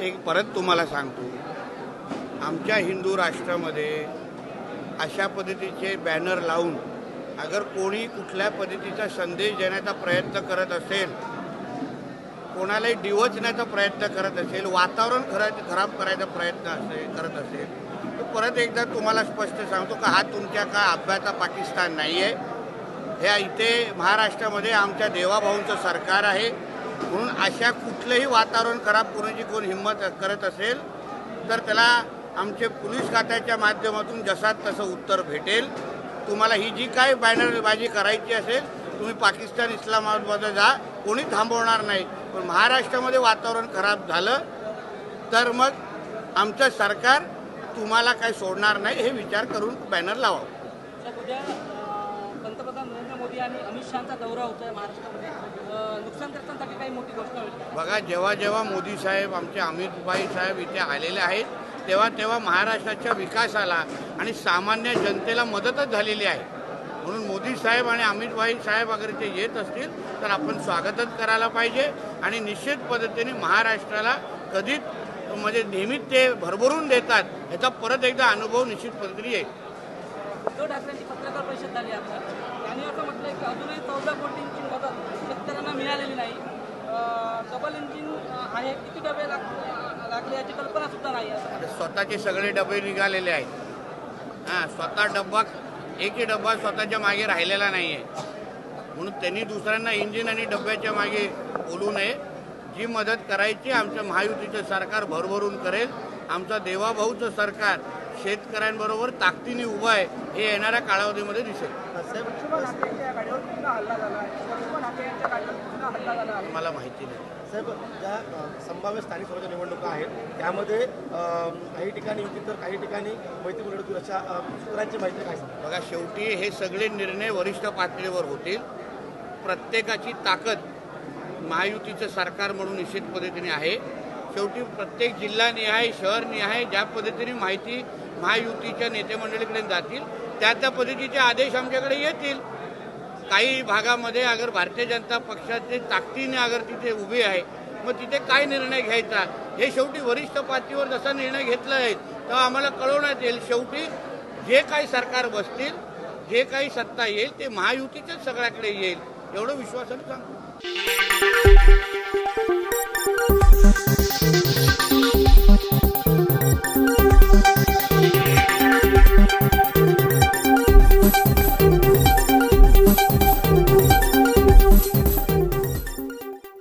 एक परत तुम्हाला सांगतो. आमच्या हिंदू राष्ट्रामध्ये अशा पद्धतीचे बॅनर लावून अगर कोणी कुठल्या पद्धतीचा संदेश देण्याचा प्रयत्न करत असेल कोणालाही डिवचण्याचा प्रयत्न करत असेल वातावरण खरा खराब करायचा प्रयत्न असेल करत असेल तर परत एकदा तुम्हाला स्पष्ट सांगतो का हा तुमच्या का अभ्याचा पाकिस्तान नाही आहे ह्या इथे महाराष्ट्रामध्ये आमच्या देवाभाऊंचं सरकार आहे. म्हणून अशा कुठलंही वातावरण खराब करण्याची कोण हिंमत करत असेल तर त्याला आमचे पोलीस खात्याच्या माध्यमातून जसा तसं उत्तर भेटेल. तुम्हाला ही जी काय बॅनरबाजी करायची असेल तुम्ही पाकिस्तान इस्लामाबादमध्ये जा कोणी थांबवणार नाही. पण महाराष्ट्रामध्ये वातावरण खराब झालं तर मग आमचं सरकार तुम्हाला काय सोडणार नाही हे विचार करून बॅनर लावा. मोदी आणि अमित शहाचा दौरा होतोय महाराष्ट्रामध्ये. नुकसानग्रस्तांसाठी काही मोठी गोष्ट होईल? बघा जेव्हा जेव्हा मोदी साहेब आमचे अमित भाई साहेब इथे आलेले आहेत तेव्हा तेव्हा महाराष्ट्राच्या विकासाला आणि सामान्य जनतेला मदतच झालेली आहे. म्हणून मोदी साहेब आणि अमित भाई साहेब अगर ते येत असतील तर आपण स्वागतच करायला पाहिजे आणि निश्चित पद्धतीने महाराष्ट्राला कधीच म्हणजे नेहमीच ते भरभरून देतात याचा परत एकदा अनुभव निश्चित पद्धतीने येईल. अजूनही चौदा कोटींची मदत शेतकऱ्यांना मिळालेली नाही. डबल इंजिन आहे. किती डबे लाग- लागले याची कल्पना सुद्धा नाही असं स्वतःचे सगळे डबे निघालेले आहेत. हां स्वतः डब्बा एकही डब्बा स्वतःच्या मागे राहिलेला नाही आहे म्हणून त्यांनी दुसऱ्यांना इंजिन आणि डब्याच्या मागे बोलू नये. जी मदत करायची आमचं महायुतीचं सरकार भरभरून करेल. आमचं देवाभाऊचं सरकार शेतकऱ्यांबरोबर ताकदीने उभं आहे हे येणाऱ्या कालावधीमध्ये दिसेल. मला माहिती नाही. साहेब ज्या संभाव्य स्थानिक स्वराज्य निवडणुका आहेत त्यामध्ये काही ठिकाणी युती तर काही ठिकाणी मैत्री लढतील अशा सूत्रांची माहिती काय बघा शेवटी हे सगळे निर्णय वरिष्ठ पातळीवर होतील. प्रत्येकाची ताकद महायुतीचं सरकार म्हणून निश्चित पद्धतीने आहे. शेवटी प्रत्येक जिल्हानिहाय शहरनिहाय ज्या पद्धतीने माहिती महायुतीच्या नेतेमंडळीकडे जातील त्या त्या पद्धतीचे आदेश आमच्याकडे येतील. काही भागामध्ये अगर भारतीय जनता पक्षाचे ताकदीने अगर तिथे उभे आहे मग तिथे काय निर्णय घ्यायचा? हे शेवटी वरिष्ठ पातळीवर जसा निर्णय घेतला जाईल तर आम्हाला कळवण्यात येईल. शेवटी जे काही सरकार बसतील जे काही सत्ता येईल ते महायुतीच्याच सगळ्याकडे येईल. एवढं विश्वासाने सांगतो.